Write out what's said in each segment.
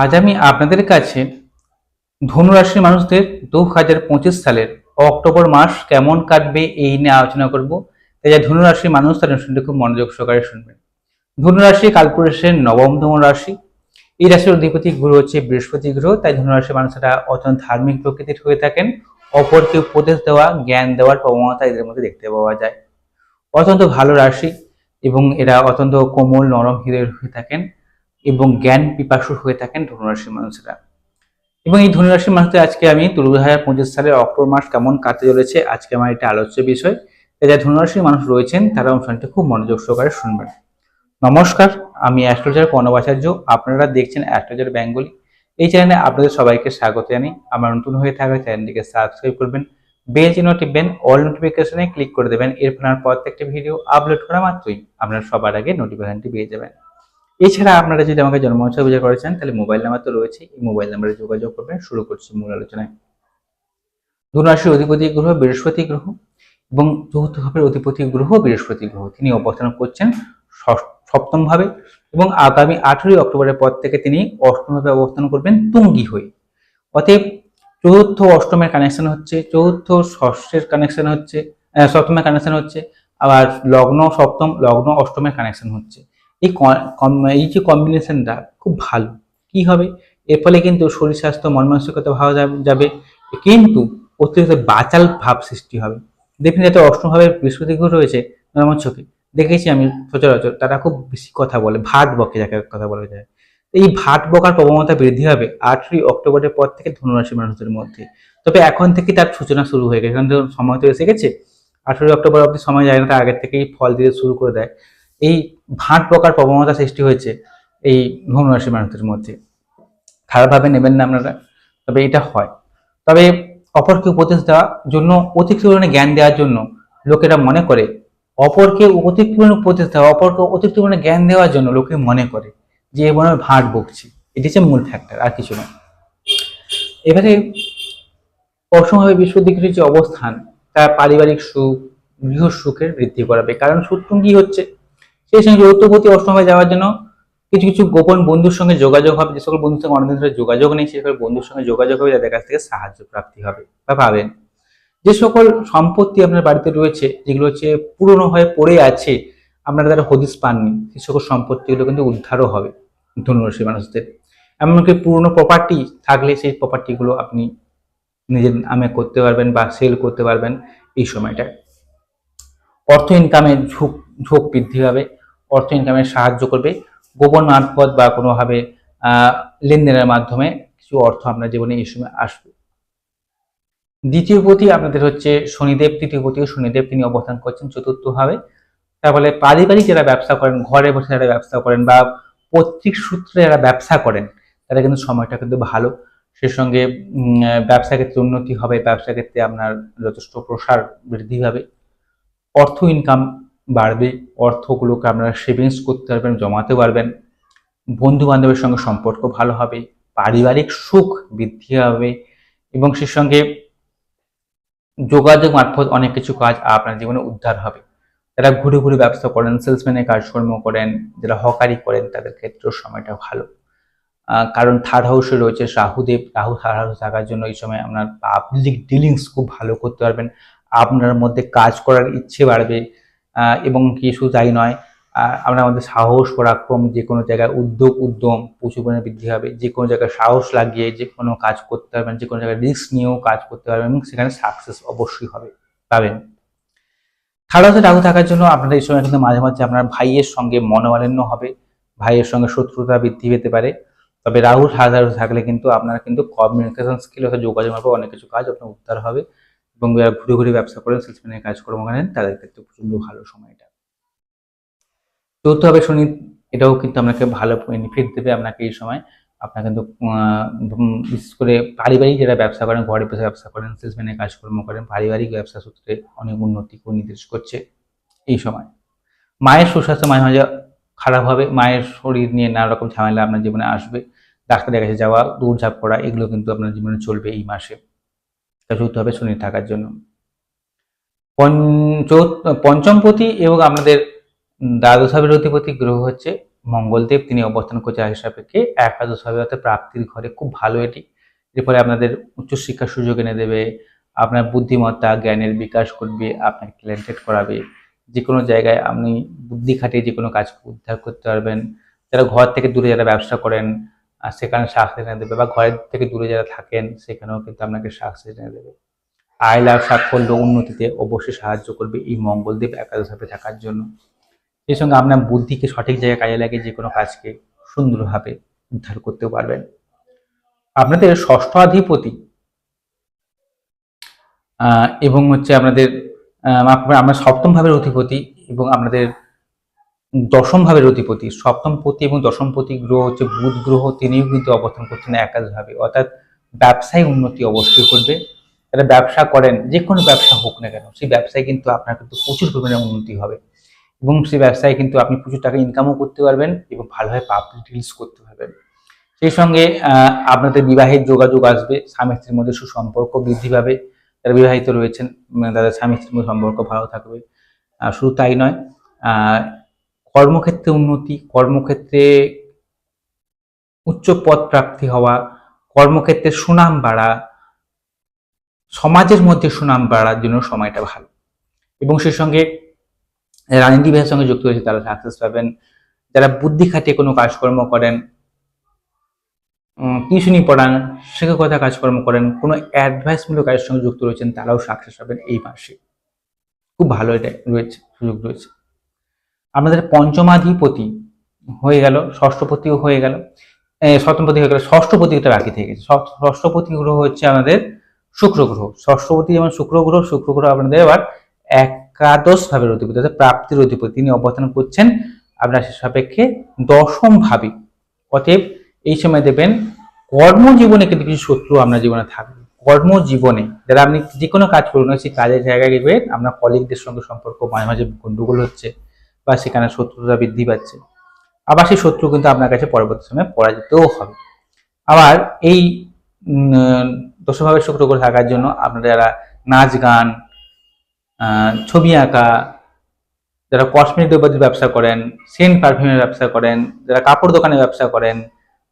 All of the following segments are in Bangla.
আজ আমি আপনাদের কাছে ধনুরাশির মানুষদের দু হাজার পঁচিশ সালের অক্টোবর মাস কেমন কাটবে এই নিয়ে আলোচনা করব। তাই যা ধনুরাশির মানুষ, তার অনুষ্ঠানটি খুব মনোযোগ সহকারে শুনবেন। ধনুরাশি কালপুরুষের নবমতম রাশি। এই রাশির অধিপতি গ্রহ হচ্ছে বৃহস্পতি গ্রহ, তাই ধনুরাশির মানুষরা অত্যন্ত ধার্মিক প্রকৃতির হয়ে থাকেন। অপরকে উপদেশ দেওয়া, জ্ঞান দেওয়ার প্রবণতা এদের মধ্যে দেখতে পাওয়া যায়। অত্যন্ত ভালো রাশি এবং এরা অত্যন্ত কোমল, নরম হৃদয়ের হয়ে থাকেন। এবং জ্ঞান পিপাসু হয়ে থাকেন ধনুরাশির মানুষেরা। এবং এই ধনুরাশির মানুষদের আজকে আমি দু হাজার পঁচিশ সালের অক্টোবর মাস কেমন কাটতে চলেছে, আজকে আমার এটা আলোচ্য বিষয়। যারা ধনুরাশির মানুষ রয়েছেন, তারা অনুষ্ঠানটি খুব মনোযোগ সহকারে শুনবেন। নমস্কার, আমি অ্যাস্ট্রোলজার প্রণবাচার্য আপনারা দেখছেন অ্যাস্ট্রোলজার বেঙ্গলি। এই চ্যানেলে আপনাদের সবাইকে স্বাগত জানাই। আমার নতুন হয়ে থাকলে চ্যানেলটিকে সাবস্ক্রাইব করবেন, বেল চিহ্ন টিপবেন, অল নোটিফিকেশনে ক্লিক করে দেবেন। এর ফলে আমার প্রত্যেকটি ভিডিও আপলোড করা মাত্রই আপনারা সবার আগে নোটিফিকেশনটি পেয়ে যাবেন। এছাড়া আপনারা যদি আমাকে জন্ম জন্মোৎসব পূজা করেছেন, তাহলে মোবাইল নাম্বার তো রয়েছে এই মোবাইল নাম্বারে যোগাযোগ করবেন। শুরু করছি মূল আলোচনায়। ধনুরাশির অধিপতি গ্রহ, বৃহস্পতি গ্রহ এবং চতুর্থ ভাবের অধিপতি গ্রহ, বৃহস্পতি গ্রহ। তিনি অবস্থান করছেন ষষ্ঠ- সপ্তম ভাবে এবং আগামী আঠেরোই অক্টোবরের পর থেকে তিনি অষ্টম ভাবে অবস্থান করবেন তুঙ্গি হয়ে। অতএব চতুর্থ অষ্টমের কানেকশন হচ্ছে, চতুর্থ ষষ্ঠের কানেকশন হচ্ছে সপ্তমের কানেকশন হচ্ছে, আবার লগ্ন সপ্তম, লগ্ন অষ্টমের কানেকশন হচ্ছে। এই এই যে কম্বিনেশনটা খুব ভালো। কি হবে? এর ফলে কিন্তু শরীর স্বাস্থ্য, মন মানসিকতা ভালো যাবে- কিন্তু অতিরিক্ত বাচাল ভাব সৃষ্টি হবে। দেখুন যাতে অষ্টমভাবে বৃহস্পতি গ্রহ রয়েছে আমার চোখে। দেখেছি আমি সচরাচর, তারা খুব বেশি কথা বলে ভাট বকে যাকে কথা বলা যায়। এই ভাট বকার প্রবণতা বৃদ্ধি হবে আটই অক্টোবরের পর থেকে ধনুরাশি মানুষদের মধ্যে। তবে এখন থেকে তার সূচনা শুরু হয়ে গেছে। তো সময় তো এসে গেছে। আঠেরোই অক্টোবর অব্দি সময় যায় না তার আগের থেকেই ফল দিতে শুরু করে দেয়। এই ভাট বকার প্রবণতা সৃষ্টি হয়েছে এই ধনুরাশি মানুষদের মধ্যে। খারাপভাবে নেবেন না আপনারা, তবে এটা হয়। তবে অপরকে উপদেশ দেওয়ার জন্য অতিরিক্ত পরিমাণে জ্ঞান দেওয়ার জন্য লোকেরা মনে করে, অপরকে অতিরিক্ত পরিমাণে উপদেশ দেওয়া, অপরকে অতিরিক্ত পরিমাণে জ্ঞান দেওয়ার জন্য লোকে মনে করে যে এ মনে হয় ভাট বকছি। এটি হচ্ছে মূল ফ্যাক্টর আর কিছু নয় এবারে অসমভাবে বিশ্বদিকের যে অবস্থান তার পারিবারিক সুখ, গৃহ সুখের বৃদ্ধি করাবে। কারণ সুটুঙ্গি হচ্ছে সেই সঙ্গে যৌথপতি অষ্টমে যাওয়ার জন্য কিছু কিছু গোপন বন্ধুর সঙ্গে যোগাযোগ হবে, যে সকল বন্ধুর সঙ্গে অনেকদিন ধরে যোগাযোগ নেই, সে সকল বন্ধুর সঙ্গে যোগাযোগ হবে, যাদের কাছ থেকে সাহায্য প্রাপ্তি হবে বা পাবেন। যে সকল সম্পত্তি আপনার বাড়িতে রয়েছে, যেগুলো হচ্ছে পুরনো হয়ে পড়ে আছে, আপনারা তারা হদিস পাননি, সে সকল সম্পত্তিগুলো কিন্তু উদ্ধারও হবে ধনুরাশি মানুষদের। এমনকি পুরনো প্রপার্টি থাকলে সেই প্রপার্টিগুলো আপনি নিজের নামে করতে পারবেন বা সেল করতে পারবেন এই সময়টায়। অর্থ ইনকামের ঝোঁক ঝোঁক বৃদ্ধি হবে অর্থ ইনকামে সাহায্য করবে। গোপন মারফত বা কোনোভাবে লেনদেনের মাধ্যমে কিছু অর্থ আপনার জীবনে এই সময় আসবে। দ্বিতীয় পতি আপনাদের হচ্ছে শনিদেব। তৃতীয় পতিও শনিদেব তিনি অবস্থান করছেন চতুর্থ ভাবে তার ফলে পারিবারিক যারা ব্যবসা করেন, ঘরে বসে যারা ব্যবসা করেন বা পৈতৃক সূত্রে যারা ব্যবসা করেন তারা কিন্তু সময়টা কিন্তু ভালো। সে সঙ্গে ব্যবসা ক্ষেত্রে উন্নতি হবে, ব্যবসা ক্ষেত্রে আপনার যথেষ্ট প্রসার বৃদ্ধি হবে অর্থ ইনকাম বাড়বে, অর্থগুলোকে আপনারা সেভিংস করতে পারবেন জমাতে পারবেন। বন্ধু বান্ধবের সঙ্গে সম্পর্ক ভালো হবে, পারিবারিক সুখ বৃদ্ধি হবে এবং সে সঙ্গে যোগাযোগ মারফত অনেক কিছু কাজ আপনার জীবনে উদ্ধার হবে। যারা ঘুরে ঘুরে ব্যবসা করেন সেলসম্যানের কাজকর্ম করেন, যারা হকারি করেন, তাদের ক্ষেত্রেও সময়টা ভালো। কারণ থার্ড হাউসে রয়েছে রাহুদেব। রাহু থার্ড হাউসে থাকার জন্য এই সময় আপনার পাবলিক ডিলিংস খুব ভালো করতে পারবেন। আপনার মধ্যে কাজ করার ইচ্ছে বাড়বে। এবং কি শুধু তাই নয়। আপনার মধ্যে সাহস, পরাক্রম যে কোনো জায়গায় উদ্যোগ, উদ্যম প্রচুর পরিমাণে বৃদ্ধি হবে যে কোনো জায়গায় সাহস লাগিয়ে যে কোনো কাজ করতে পারবেন যে কোনো জায়গায় রিস্ক নিয়েও কাজ করতে পারবেন এবং সেখানে সাকসেস অবশ্যই হবে, পাবেন। থার্ড হাউসে থাকার জন্য আপনাদের এই সময় কিন্তু মাঝে মাঝে আপনার ভাইয়ের সঙ্গে মনোমালিন্য হবে, ভাইয়ের সঙ্গে শত্রুতা বৃদ্ধি পেতে পারে। তবে রাহু থার্ড হাউসে থাকলে কিন্তু আপনার কিন্তু কমিউনিকেশন স্কিল অর্থাৎ যোগাযোগ মারফত অনেক কিছু কাজ আপনার উদ্ধার হবে। এবং যারা ঘুরে ঘুরে ব্যবসা করেন সেলসম্যানের কাজকর্ম করেন তাদের ক্ষেত্রে প্রচণ্ড ভালো সময়টা। চতুর্থভাবে শনি, এটাও কিন্তু আপনাকে ভালো বেনিফিট দেবে আপনাকে এই সময়। আপনার কিন্তু বিশেষ করে পারিবারিক যারা ব্যবসা করেন, ঘরে বসে ব্যবসা করেন সেলসম্যানের কাজকর্ম করেন, পারিবারিক ব্যবসা সূত্রে অনেক উন্নতি নির্দেশ করছে এই সময়। মায়ের সুস্বাস্থ্য মাঝে মাঝে খারাপ হবে, মায়ের শরীর নিয়ে নানা রকম ঝামেলা আপনার জীবনে আসবে, ডাক্তারের কাছে যাওয়া, দৌড়ঝাঁপ করা, এগুলো কিন্তু আপনার জীবনে চলবে এই মাসে। চতুর্থ হবে শনি থাকার জন্য। পঞ্চ পঞ্চমপতি এবং আপনাদের দ্বাদশ ভাবের অধিপতি গ্রহ হচ্ছে মঙ্গলদেব। তিনি অবস্থান করছে রাশি সাপেক্ষে। একাদশ ভাবে অর্থাৎ প্রাপ্তির ঘরে। খুব ভালো এটি। এর ফলে আপনাদের উচ্চশিক্ষার সুযোগ এনে দেবে। আপনার বুদ্ধিমত্তা, জ্ঞানের বিকাশ করবে আপনাকে ট্যালেন্টেড করাবে। যে কোনো জায়গায় আপনি বুদ্ধি খাটিয়ে যে কোনো কাজ উদ্ধার করতে পারবেন। যারা ঘর থেকে দূরে যারা ব্যবসা করেন আহ, সেখানে সাকসেস এনে দেবে বা ঘরের থেকে দূরে যারা থাকেন সেখানেও কিন্তু আপনাকে সাকসেস এনে দেবে। আয় লাভ সাফল্য উন্নতিতে অবশ্যই সাহায্য করবে এই মঙ্গলদেব একাদশ ভাবে থাকার জন্য। সেই সঙ্গে আপনার বুদ্ধিকে সঠিক জায়গায় কাজে লাগে যে কোনো কাজকে সুন্দরভাবে উদ্ধার করতে পারবেন। আপনাদের ষষ্ঠাধিপতি আহ, এবং হচ্ছে আপনাদের আপনার সপ্তম ভাবের অধিপতি এবং আপনাদের দশম ভাবের অধিপতি, সপ্তম পতি এবং দশম পতি গ্রহ হচ্ছে বুধ গ্রহ, তিনিও কিন্তু অবস্থান করছেন একাদশ ভাবে। অর্থাৎ ব্যবসায় উন্নতি অবশ্যই করবে যারা ব্যবসা করেন, যে কোনো ব্যবসা হোক না কেন, সেই ব্যবসায় কিন্তু আপনার কিন্তু প্রচুর পরিমাণে উন্নতি হবে। এবং সেই ব্যবসায় কিন্তু আপনি প্রচুর টাকা ইনকামও করতে পারবেন এবং ভালোভাবে পাবলিক রিলস করতে পারবেন। সেই সঙ্গে আপনাদের বিবাহের যোগাযোগ আসবে, স্বামী স্ত্রীর মধ্যে সুসম্পর্ক বৃদ্ধি পাবে। যারা বিবাহিত রয়েছেন তাদের স্বামী স্ত্রীর মধ্যে সম্পর্ক ভালো থাকবে। শুধু তাই নয় কর্মক্ষেত্রে উন্নতি, কর্মক্ষেত্রে উচ্চ পদ প্রাপ্তি হওয়া, কর্মক্ষেত্রে সুনাম বাড়া, সমাজের মধ্যে সুনাম বাড়ার জন্য সময়টা ভালো। এবং সেই সঙ্গে রাজনীতি বিভাগের সঙ্গে যুক্ত রয়েছে তারা সাকসেস পাবেন। যারা বুদ্ধি খাটিয়ে কোনো কাজকর্ম করেন টিউশনি পড়ান, শিক্ষকতা কাজকর্ম করেন, কোনো অ্যাডভাইসমূলক কাজের সঙ্গে যুক্ত রয়েছেন, তারাও সাকসেস পাবেন এই মাসে। খুব ভালো এটা রয়েছে, সুযোগ রয়েছে। আপনাদের পঞ্চমাধিপতি হয়ে গেল, ষষ্ঠপতিও হয়ে গেল সপ্তমপতি হয়ে গেল, ষষ্ঠপতি ষষ্ঠপতিটা বাকি থেকে গেছে। ষষ্ঠপতি গ্রহ হচ্ছে আমাদের শুক্র গ্রহ ষষ্ঠপতি যেমন শুক্র গ্রহ শুক্র গ্রহ আপনাদের আবার একাদশ ভাবের অধিপতি, অর্থাৎ প্রাপ্তির অধিপতি। তিনি অবস্থান করছেন আপনার সাপেক্ষে দশম ভাবে। অতএব এই সময় দেবেন কর্মজীবনে কিন্তু কিছু শত্রু আপনার জীবনে থাকবে। কর্মজীবনে, যারা আপনি যে কোনো কাজ করুন, সেই কাজের জায়গায় গেলে আপনার কলিগদের সঙ্গে সম্পর্ক, মাঝে মাঝে গন্ডগোল হচ্ছে বা সেখানে শত্রুতা বৃদ্ধি পাচ্ছে। আবার সেই শত্রু কিন্তু আপনার কাছে পরবর্তী সময়ে পরাজিতও হবে। আবার এই উম, দশভাবে শুক্র করে থাকার জন্য আপনারা যারা নাচ গান ছবি আঁকা যারা কসমেটিক দ্রব্যের ব্যবসা করেন সেন্ট পারফিউমের ব্যবসা করেন যারা কাপড় দোকানে ব্যবসা করেন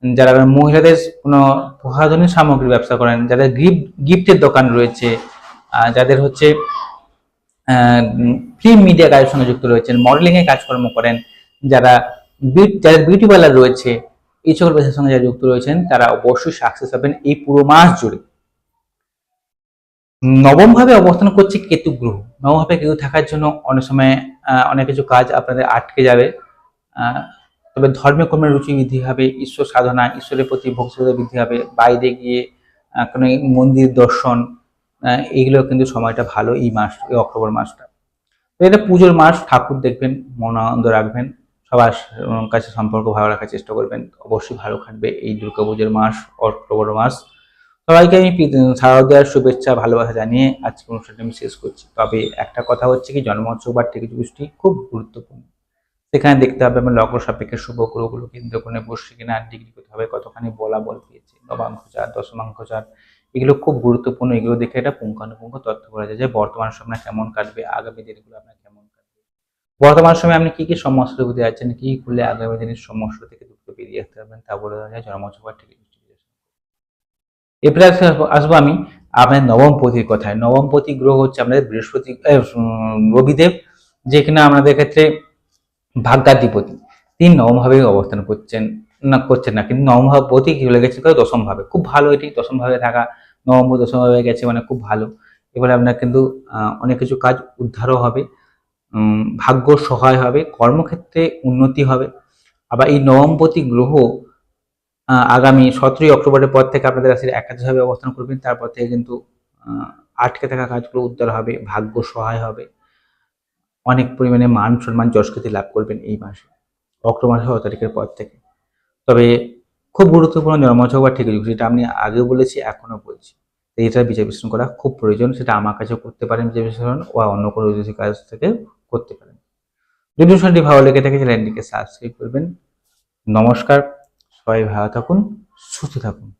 যারা মহিলাদের কোনো প্রসাধনের সামগ্রীর ব্যবসা করেন যাদের গিফট গিফটের দোকান রয়েছে যাদের হচ্ছে ফিল্ম মিডিয়া কাজের সঙ্গে যুক্ত রয়েছেন মডেলিং এর কাজকর্ম করেন, যারা যাদের বিউটি পার্লার রয়েছে, এই সকল পেশার সঙ্গে যারা যুক্ত রয়েছেন, তারা অবশ্যই সাকসেস হবেন এই পুরো মাস জুড়ে। নবম ভাবে অবস্থান করছে কেতু গ্রহ। নবম ভাবে কেতু থাকার জন্য অনেক সময় অনেক কিছু কাজ আপনাদের আটকে যাবে। তবে ধর্মীয় কর্মের রুচি বৃদ্ধি হবে, ঈশ্বর সাধনা, ঈশ্বরের প্রতি ভক্তিশ্রদ্ধা বৃদ্ধি হবে। বাইরে গিয়ে কোনো মন্দির দর্শন এইগুলো কিন্তু সময়টা ভালো এই মাস, এই অক্টোবর মাসটা। তো এটা পুজোর মাস, ঠাকুর দেখবেন মন আনন্দ রাখবেন, সবার কাছে সম্পর্ক ভালো রাখার চেষ্টা করবেন, অবশ্যই ভালো কাটবে এই দুর্গা পুজোর মাস, অক্টোবর মাস। সবাইকে আমি শারদীয়ার শুভেচ্ছা, ভালোবাসা জানিয়ে আজকে অনুষ্ঠানটি আমি শেষ করছি। তবে একটা কথা হচ্ছে কি জন্মোৎসব বা টিকিট গোষ্ঠী খুব গুরুত্বপূর্ণ। সেখানে দেখতে হবে আমার লগ্ন সাপেক্ষে শুভ গ্রহগুলো কেন্দ্র করে বসছে কিনা ডিগ্রি করতে হবে কতখানি বলা বল পেয়েছে। নবাঙ্ক চার দশমাঙ্ক চার এগুলো খুব গুরুত্বপূর্ণ, এগুলো দেখে এটা পুঙ্খানুপুঙ্খ তথ্য করা যায় যে বর্তমান সময় কেমন কাটবে, আগামী দিনগুলো আপনার কেমন কাটবে। বর্তমান সময়ে আপনি কি কি সমস্যার মধ্যে আছেন, কি করলে আগামী দিনের সমস্যা থেকে দ্রুত বেরিয়ে আসতে পারবেন তা বলে দেওয়া যায় জন্মোৎসব বা টিকিট এরপরে আসবো- আমি আপনার নবম পতির কথায়। নবম পতি গ্রহ হচ্ছে আমাদের বৃহস্পতি রবিদেব, যে কিনা আমাদের ক্ষেত্রে ভাগ্যাধিপতি। তিনি নবম ভাবে অবস্থান করছেন। না, করছেন না। কিন্তু নবম ভাব পতি কি হয়ে গেছে দশম ভাবে। খুব ভালো এটি, দশম ভাবে থাকা, নবম দশম ভাবে গেছে মানে খুব ভালো। এবারে আপনার কিন্তু অনেক কিছু কাজ উদ্ধারও হবে ভাগ্য সহায় হবে, কর্মক্ষেত্রে উন্নতি হবে। আবার এই নবমপতি গ্রহ আগামী সতেরোই অক্টোবরের পর থেকে আপনাদের রাশির একাদশভাবে অবস্থান করবেন, তারপর থেকে কিন্তু আটকে থাকা কাজগুলো উদ্ধার হবে, ভাগ্য সহায় হবে। অনেক পরিমাণে মান সম্মান যশকৃতি লাভ করবেন এই মাসে, অক্টোবর ছ তারিখের পর থেকে। তবে খুব গুরুত্বপূর্ণ জন্মছক বা ঠিক যেটা আমি আগেও বলেছি, এখনও বলছি। এটা বিচার বিশ্লেষণ করা খুব প্রয়োজন। সেটা আমার কাছেও করতে পারেন বিচার বিশ্লেষণ বা অন্য কোনো যদি কাজ থেকে করতে পারেন। যদি অনুষ্ঠানটি ভালো লেগে থাকে, চ্যানেলটিকে সাবস্ক্রাইব করবেন। নমস্কার। সবাই ভালো থাকুন, সুস্থ থাকুন।